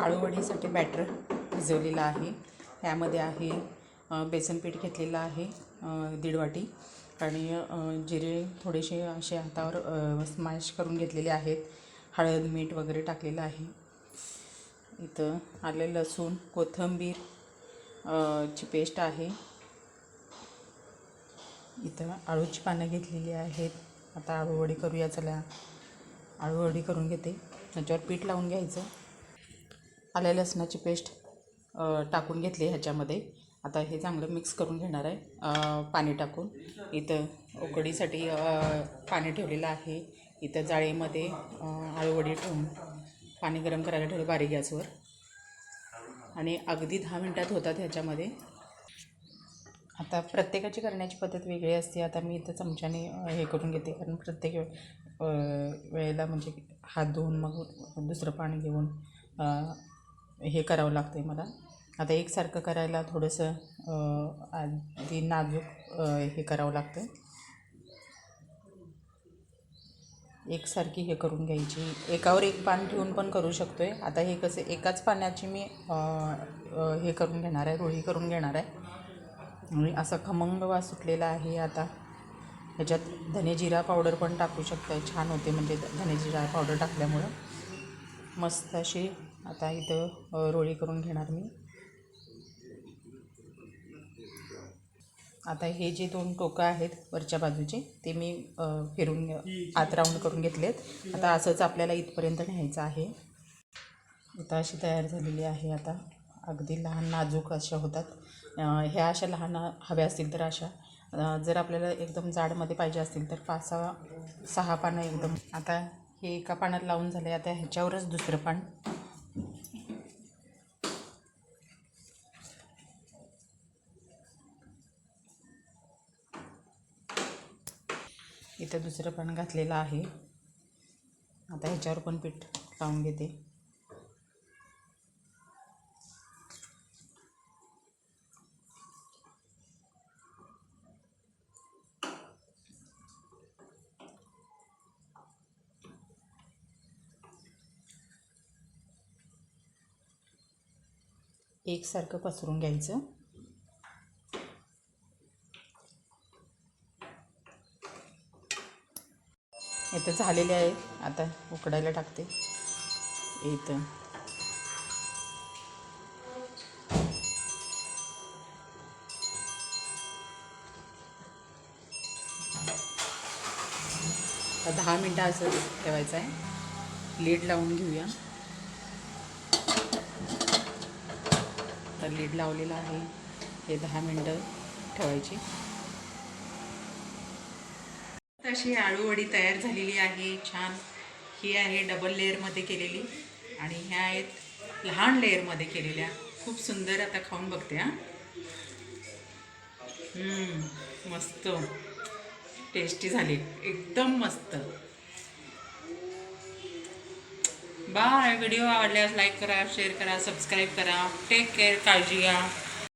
आळूवडीसाठी batter भिजवलेलं आहे. त्यामध्ये आहे बेसनपीठ बेसन पीठ घेतलेलं आहे दीड वाटी. आणि जिरे थोडेसे असे हातावर स्मॅश करून घेतलेले आहेत. हळद मीठ वगैरे टाकलेलं आहे. इथं आले लसूण कोथिंबीर ची पेस्ट आहे. इथं आळूची पानं घेतलेली आहेत. आता आळूवडी करूया चला. आळूवडी करून घेते. त्याच्यावर पीठ लावून घ्यायचं. आल्या लसणाची पेस्ट टाकून घेतली ह्याच्यामध्ये. आता हे चांगलं मिक्स करून घेणार आहे. पाणी टाकून. इथं उकडीसाठी पाणी ठेवलेलं आहे. इथं जाळीमध्ये आळूवडी ठेवून पाणी गरम करायला ठेवलं बारीक गॅसवर. आणि अगदी दहा मिनटात होतात ह्याच्यामध्ये. आता प्रत्येकाची करण्याची पद्धत वेगळी असते. आता मी इथं चमच्याने हे करून घेते. कारण प्रत्येक वेळेला म्हणजे हात धुवून मग दुसरं पाणी घेऊन हे करावं लागतं आहे मला. आता एकसारखं करायला थोडंसं आधी नाजूक हे करावं लागतं एकसारखी हे करून घ्यायची. एकावर एक पान ठेवून पण करू शकतो आहे आता हे कसं एकाच पाण्याची मी हे करून घेणार आहे रोळी करून घेणार आहे. आणि असा खमंग वास सुटलेला आहे आता. ह्याच्यात धनेजिरा पावडर पण टाकू शकता छान होते म्हणजे धनेजिरा पावडर टाकल्यामुळं. मस्त अशी आता इथं रोळी करून घेणार मी. आता हे जे दोन टोकं आहेत वरच्या बाजूचे ते मी फिरून आत राऊंड करून घेतलेत. आता असंच आपल्याला इथपर्यंत न्यायचं आहे. आता अशी तयार झालेली आहे आता. अगदी लहान नाजूक अशा होतात. ह्या अशा लहान हव्या असतील तर अशा. जर आपल्याला एकदम जाडमध्ये पाहिजे असतील तर पाच सहा सहा पानं एकदम. आता हे एका पानात लावून झाले आता ह्याच्यावरच दुसरं पान. इथं दुसरं पण घातलेलं आहे. आता ह्याच्यावर पण पीठ लावून घेते. एकसारखं पसरून घ्यायचं. इथं झालेले आहे. आता उकडायला टाकते. इथं. आता दहा मिनटं असं ठेवायचं आहे. लीड लावून घेऊया. तर लीड लावलेला आहे. हे दहा मिनटं ठेवायची. अशी आळूवडी तयार झालेली आहे. छान. ही आहे डबल लेअरमध्ये केलेली आणि ह्या आहेत लहान लेअरमध्ये केलेल्या. खूप सुंदर आता खाऊन बघते हां. मस्त. टेस्टी झाली. एकदम मस्त. बाय व्हिडिओ आवडल्यास लाईक करा शेअर करा सबस्क्राईब करा. टेक केअर काळजी घ्या.